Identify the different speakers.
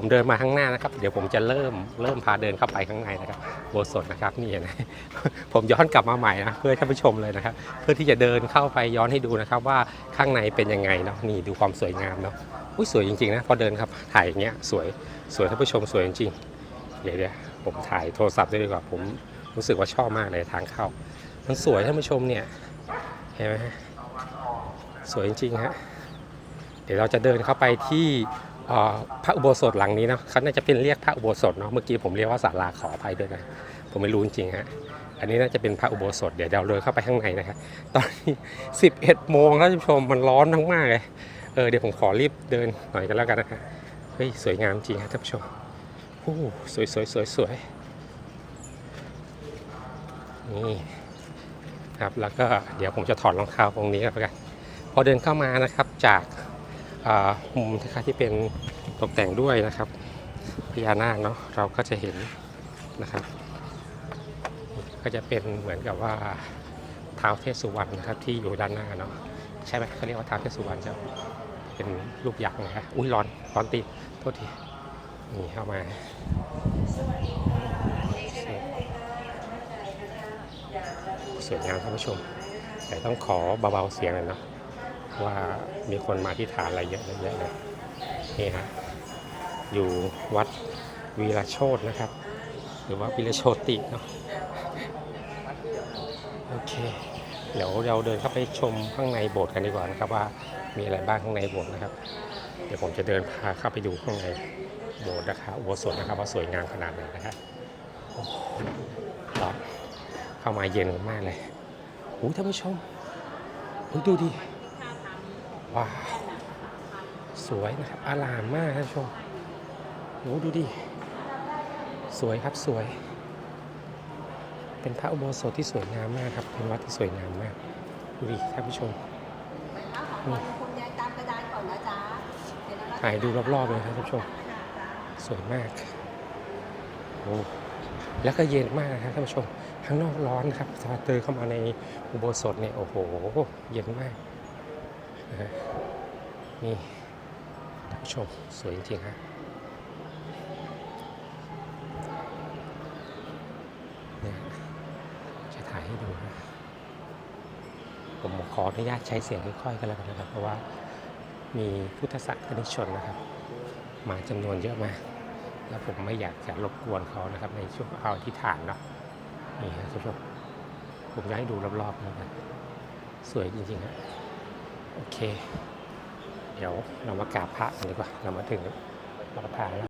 Speaker 1: ผมเดินมาข้างหน้านะครับ เดี๋ยวผมจะเริ่มเริ่มพาเดินเข้าไปข้างในนะครับโบสถ์นะครับนี่นะผมย้อนกลับมาใหม่นะเพื่อท่านผู้ชมเลยนะครับ เพื่อที่จะเดินเข้าไปย้อนให้ดูนะครับ ว่าข้างในเป็นยังไงเนาะนี่ดูความสวยงามเนาะอุ้ยสวยจริงๆนะพอเดินครับถ่ายอย่างเงี้ยสวยสวยท่านผู้ชมสวยจริงๆเดี๋ยวเดี๋ยวผมถ่ายโทรศัพท์ด้วยดีกว่าผมรู้สึกว่าชอบมากเลยทางเข้า มันสวยท่านผู้ชมเนี่ยเห็นไหมฮะสวยจริงๆฮะเดี๋ยวเราจะเดินเข้าไปที่ พระอุโบสถหลังนี้นะเขาน่าจะเป็นเรียกพระอุโบสถเนาะเมื่อกี้ผมเรียกว่าศาลาขออภัยด้วยนะผมไม่รู้จริงฮะอันนี้น่าจะเป็นพระอุโบสถเดี๋ยวเราเดินเข้าไปข้างในนะครับตอนนี้ 11 โมงแล้วท่านผู้ชมมันร้อนมากเลยเออเดี๋ยวผมขอรีบเดินหน่อยกันแล้วกันนะครับเฮ้ยสวยงามจริงครับท่านผู้ชมโอ้สวยสวยสวยสวยนี่ครับแล้วก็เดี๋ยวผมจะถอดรองเท้าตรงนี้แล้วกันพอเดินเข้ามานะครับจาก มุมที่ที่เป็นตกแต่งด้วยนะครับพญานาคเนาะเราก็จะเห็นนะครับ ก็จะเป็นเหมือนกับว่าท้าวเทพสุวรรณนะครับที่อยู่ด้านหน้าเนาะใช่ไหมเขาเรียกว่าท้าวเทพสุวรรณจะเป็นรูปยักษ์นะครับอุ้ยร้อนร้อนตีโทษทีนี่เข้ามาสวยงามท่านผู้ชม แต่ต้องขอเบาๆเสียงหน่อยเนาะ ว่ามีคนมาที่ฐานอะไรเยอะๆเลยนี่ฮะอยู่วัดวีรโชตนะครับ หรือว่าวิรโชติเนาะโอเค เดี๋ยวเราเดินเข้าไปชมข้างในโบสถ์กันดีกว่านะครับว่ามีอะไรบ้างข้างในโบสถ์นะครับ เดี๋ยวผมจะเดินพาเข้าไปดูข้างในโบสถ์นะครับอุโบสถนะครับว่าสวยงามขนาดไหนนะครับโอ้ร้อนเข้ามาเย็นมากเลยโอ้ท่านผู้ชมโอ้ดูดิ ว้าว สวยนะครับอลามมากท่านผู้ชมโอ้ดูดิ สวยครับสวย เป็นพระอุโบสถที่สวยงามมากครับ เป็นวัดที่สวยงามมาก ดูดิท่านผู้ชม
Speaker 2: ขอคุณยายตามกระดานก่อนนะจ๊ะเดี๋ยวนะคะ
Speaker 1: ถ่ายดูรอบๆเลยครับท่านผู้ชม สวยมากโอ้แล้วก็เย็นมากนะครับท่านผู้ชม ข้างนอกร้อนครับพอเดินเข้ามาในอุโบสถเนี่ยโอ้โห เย็นมาก นะฮะนี่ท่านผู้ชมสวยจริงๆฮะเนี่ยจะถ่ายให้ดูนะผมขออนุญาตใช้เสียงค่อยๆกันแล้วกันนะครับ เพราะว่ามีพุทธศาสนิกชนนะครับ มาจำนวนเยอะมากแล้วผมไม่อยากจะรบกวนเขานะครับ ในช่วงเอาที่ฐานเนาะนี่ครับทุกคนผมจะให้ดูรอบๆนะครับสวยจริงๆฮะ โอเค เดี๋ยวเรามากราบพระกันดีกว่า เรามาถึงเราประทานแล้ว